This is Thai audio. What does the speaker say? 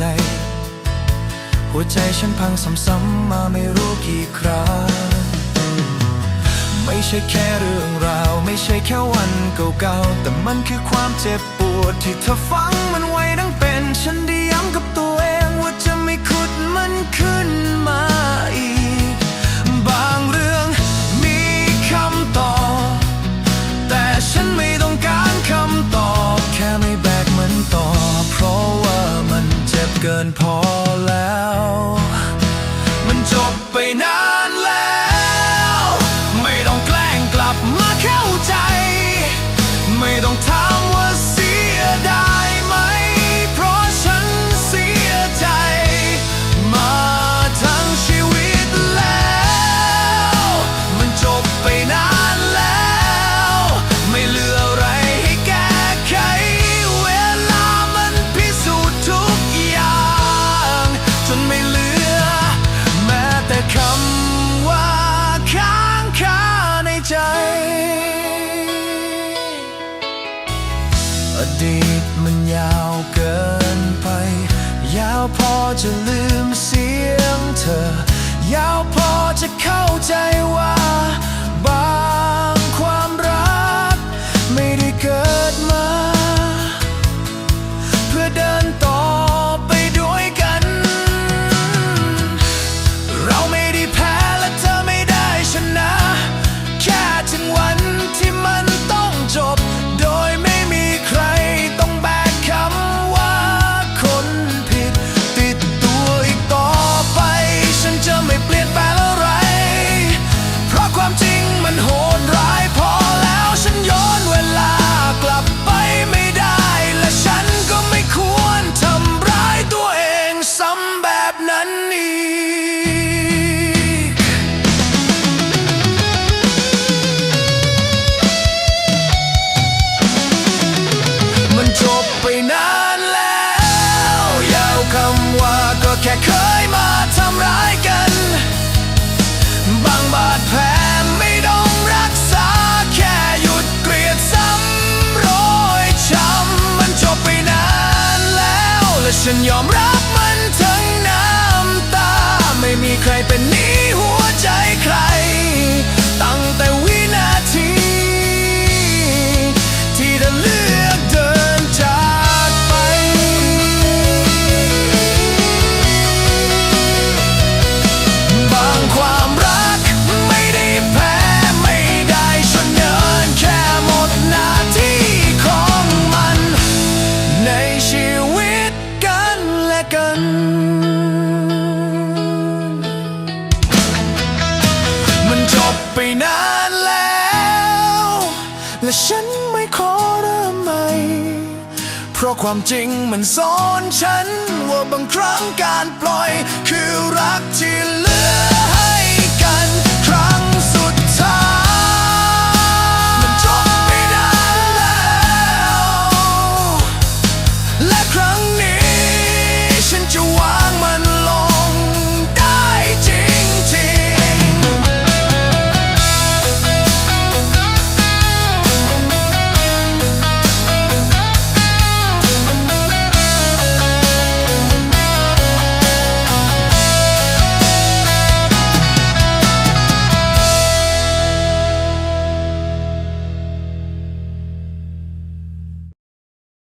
จ หัวใจฉันพังซ้ำๆมาไม่รู้กี่ครั้ง ไม่ใช่แค่เรื่องราว ไม่ใช่แค่วันเก่าๆ แต่มันคือความเจ็บปวดที่เธอฟังมันไว้ดัง เกินพอแล้ว มันจบ อดีตมันยาวเกินไป ยาวพอจะลืมเสียงเธอ ยาวพอจะเข้าใจว่าบา ค่เคยมาทำร้ายกัน บางบาดแผลไม่ต้องรักษา แค่หยุดเกลียดซ้ำรอยช้ำมันจบไปนานแล้ว และฉันยอมรับมันทั้งน้ำตา ไม่มีใครเป็นนี้ นานแล้ว และฉันไม่ขอเริ่มใหม่ เพราะความจริงมันสอนฉัน ว่าบางครั้งการปล่อย คือรักที่เลือ